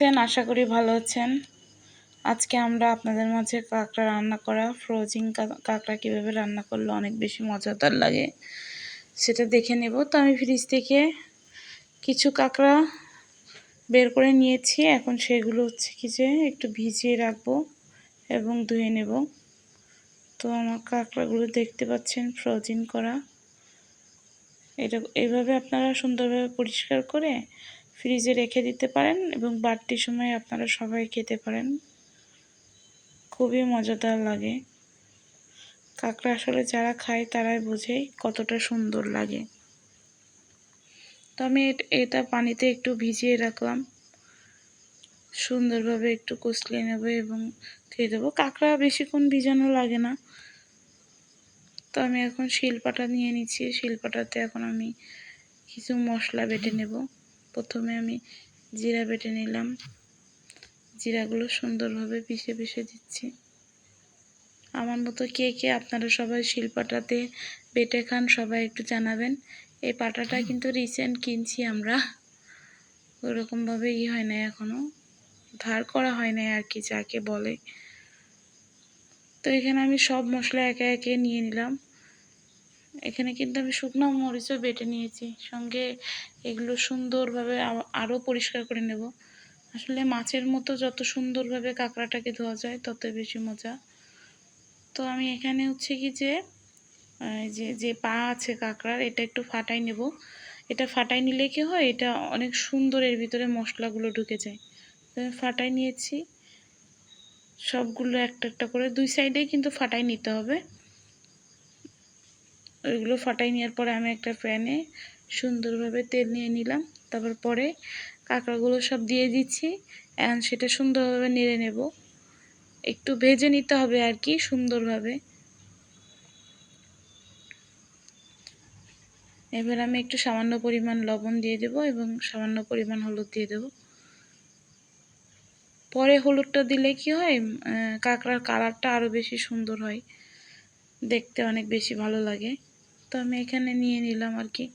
আছেন? আশা করি ভালো আছেন। আজকে আমরা আপনাদের মাঝে কাঁকড়া রান্না করা ফ্রোজিং কাঁকড়া কীভাবে রান্না করলে অনেক বেশি মজাদার লাগে সেটা দেখে নেব। তো আমি ফ্রিজ থেকে কিছু কাঁকড়া বের করে নিয়েছি। এখন সেগুলো হচ্ছে কি যে একটু ভিজিয়ে রাখব এবং ধুয়ে নেব। তো আমার কাঁকড়াগুলো দেখতে পাচ্ছেন ফ্রোজিং করা। এটা এইভাবে আপনারা সুন্দরভাবে পরিষ্কার করে ফ্রিজে রেখে দিতে পারেন এবং বাড়তি সময় আপনারা সবাই খেতে পারেন। খুবই মজাদার লাগে। কাঁকড়া আসলে যারা খায় তারাই বোঝে কতটা সুন্দর লাগে। তো আমি এটা পানিতে একটু ভিজিয়ে রাখলাম। সুন্দরভাবে একটু কষলিয়ে নেব এবং খেয়ে দেবো। কাঁকড়া বেশিক্ষণ ভিজানো লাগে না। তো আমি এখন শিলপাটা নিয়ে নিচ্ছি। শিলপাটাতে এখন আমি কিছু মশলা বেটে নেব। প্রথমে আমি জিরা বেটে নিলাম। জিরাগুলো সুন্দরভাবে পিষে পিষে দিচ্ছি। আমার মতো কে কে আপনারা সবাই শিলপাটাতে বেটে খান, সবাই একটু জানাবেন। এই পাটাটা কিন্তু রিসেন্ট কিনছি আমরা। ওরকমভাবে ই হয় না এখনও ধার করা হয় না আর কি, যাকে বলে। তো এখানে আমি সব মশলা একে একে নিয়ে নিলাম। এখানে কিন্তু আমি শুকনো মরিচও বেটে নিয়েছি। সঙ্গে এগুলো সুন্দরভাবে আরও পরিষ্কার করে নেব। আসলে মাছের মতো যত সুন্দরভাবে কাঁকড়াটাকে ধোয়া যায় তত বেশি মজা। তো আমি এখানে হচ্ছে কি যে যে যে পা আছে কাঁকড়ার, এটা একটু ফাটাই নেব। এটা ফাটাই নিলে কি হয়, এটা অনেক সুন্দর এর ভিতরে মশলাগুলো ঢুকে যায়। তো আমি ফাটাই নিয়েছি। সবগুলো একটা একটা করে, দুই সাইডেই কিন্তু ফাটাই নিতে হবে। ওইগুলো ফাটাই নেওয়ার পরে আমি একটা প্যানে সুন্দরভাবে তেল নিয়ে নিলাম। তারপর পরে কাঁকড়াগুলো সব দিয়ে দিচ্ছি। এখন সেটা সুন্দরভাবে নেড়ে নেব। একটু ভেজে নিতে হবে আর কি, সুন্দরভাবে। এবার আমি একটু সামান্য পরিমাণ লবণ দিয়ে দেব এবং সামান্য পরিমাণ হলুদ দিয়ে দেব। পরে হলুদটা দিলে কি হয় কাঁকড়ার কালারটা আরও বেশি সুন্দর হয়। দেখতে অনেক বেশি ভালো লাগে। তো আমি এখানে নিয়ে নিলাম আর কি।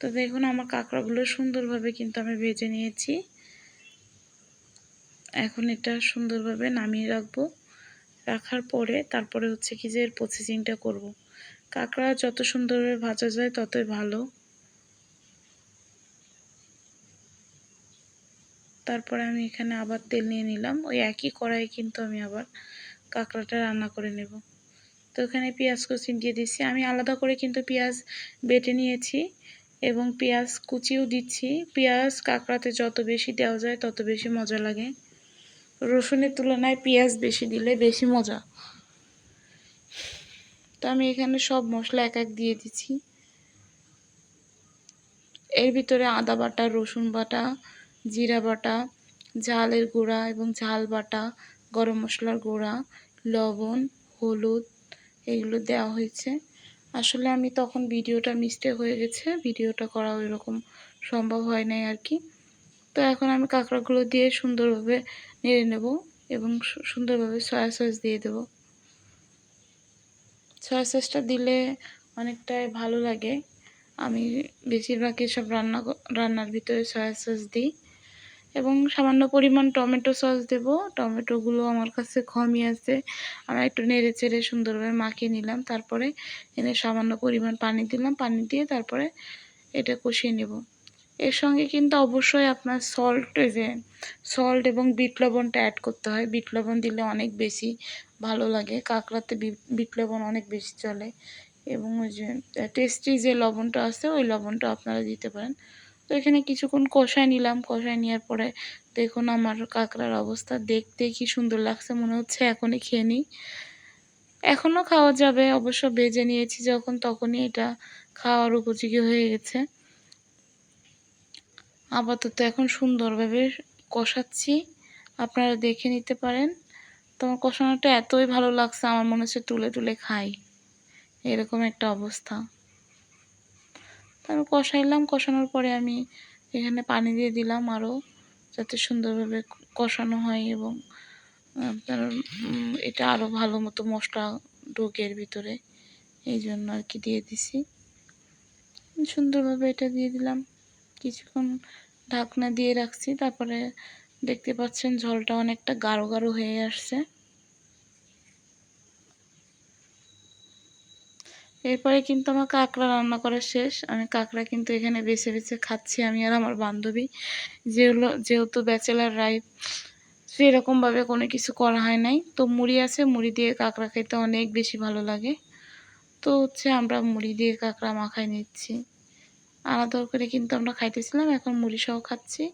তো দেখুন আমার কাঁকড়াগুলো সুন্দরভাবে কিন্তু আমি ভেজে নিয়েছি। এখন এটা সুন্দরভাবে নামিয়ে রাখব। রাখার পরে তারপরে হচ্ছে কি যে এর প্রসেসিংটা করব। কাঁকড়া যত সুন্দরভাবে ভাজা যায় ততই ভালো। তারপরে আমি এখানে আবার তেল নিয়ে নিলাম। ওই একই কড়াই কিন্তু আমি আবার কাঁকড়াটা রান্না করে নেব। তো এখানে পেঁয়াজ কুচি দিয়ে দিচ্ছি আমি আলাদা করে কিন্তু পেঁয়াজ বেটে নিয়েছি এবং পেঁয়াজ কুচিও দিচ্ছি। পেঁয়াজ কাঁকড়াতে যত বেশি দেওয়া যায় তত বেশি মজা লাগে। রসুনের তুলনায় পেঁয়াজ বেশি দিলে বেশি মজা। তো আমি এখানে সব মশলা এক এক দিয়ে দিচ্ছি। এর ভিতরে আদা বাটা, রসুন বাটা, জিরা বাটা, ঝালের গুঁড়া এবং ঝাল বাটা, গরম মশলার গুঁড়া, লবণ, হলুদ এগুলো দেওয়া হয়েছে। আসলে আমি তখন ভিডিওটা মিস্টেক হয়ে গেছে, ভিডিওটা করা ওই রকম সম্ভব হয় নাই আর কি তো এখন আমি কাঁকড়াগুলো দিয়ে সুন্দরভাবে নেড়ে নেব এবং সুন্দরভাবে সয়া সস দিয়ে দেব। সয়া সসটা দিলে অনেকটাই ভালো লাগে। আমি বেশিরভাগই সব রান্না রান্নার ভিতরে সয়া সস দিই। এবং সামান্য পরিমাণ টমেটো সস দেব। টমেটোগুলো আমার কাছে কমই আছে। আমি একটু নেড়ে চেড়ে সুন্দরভাবে মাখিয়ে নিলাম। তারপরে এনে সামান্য পরিমাণ পানি দিলাম। পানি দিয়ে তারপরে এটা কষিয়ে নেব। এর সঙ্গে কিন্তু অবশ্যই আপনার সল্ট যে সল্ট এবং বিট লবণটা অ্যাড করতে হয়। বিট লবণ দিলে অনেক বেশি ভালো লাগে। কাঁকড়াতে বিট লবণ অনেক বেশি চলে। এবং ওই যে টেস্টি যে লবণটা আছে, ওই লবণটা আপনারা দিতে পারেন। তো এখানে কিছুক্ষণ কষায় নিলাম। কষায় নেওয়ার পরে দেখুন আমার কাঁকড়ার অবস্থা দেখতে কি সুন্দর লাগছে, মনে হচ্ছে এখনই খেয়ে নিই। এখনও খাওয়া যাবে, অবশ্য ভেজে নিয়েছি যখন, তখনই এটা খাওয়ার উপযোগী হয়ে গেছে। আপাতত এখন সুন্দরভাবে কষাচ্ছি, আপনারা দেখে নিতে পারেন। তোমার কষানোটা এতই ভালো লাগছে, আমার মনে হচ্ছে তুলে তুলে খাই। এরকম একটা অবস্থা। তারপর কষাইলাম, কষানোর পরে আমি এখানে পানি দিয়ে দিলাম আরও যাতে সুন্দরভাবে কষানো হয় এবং আপনার এটা আরও ভালো মতো মশলা ঢোকের ভিতরে, এই জন্য আর কি দিয়ে দিছি। সুন্দরভাবে এটা দিয়ে দিলাম। কিছুক্ষণ ঢাকনা দিয়ে রাখছি, তারপরে দেখতে পাচ্ছেন ঝোলটা অনেকটা গাঢ় গাঢ় হয়ে আসছে। এরপরে কিন্তু আমার কাঁকড়া রান্না করা শেষ। আমি কাঁকড়া কিন্তু এখানে বেছে বেছে খাচ্ছি আমি আর আমার বান্ধবী। যেগুলো, যেহেতু ব্যাচেলার রাইফ সেরকমভাবে কোনো কিছু করা হয় নাই। তো মুড়ি আছে, মুড়ি দিয়ে কাঁকড়া খেতে অনেক বেশি ভালো লাগে। তো হচ্ছে আমরা মুড়ি দিয়ে কাঁকড়া মাখাই নিচ্ছি। আলাদা করে কিন্তু আমরা খাইতেছিলাম, এখন মুড়ি সহ খাচ্ছি।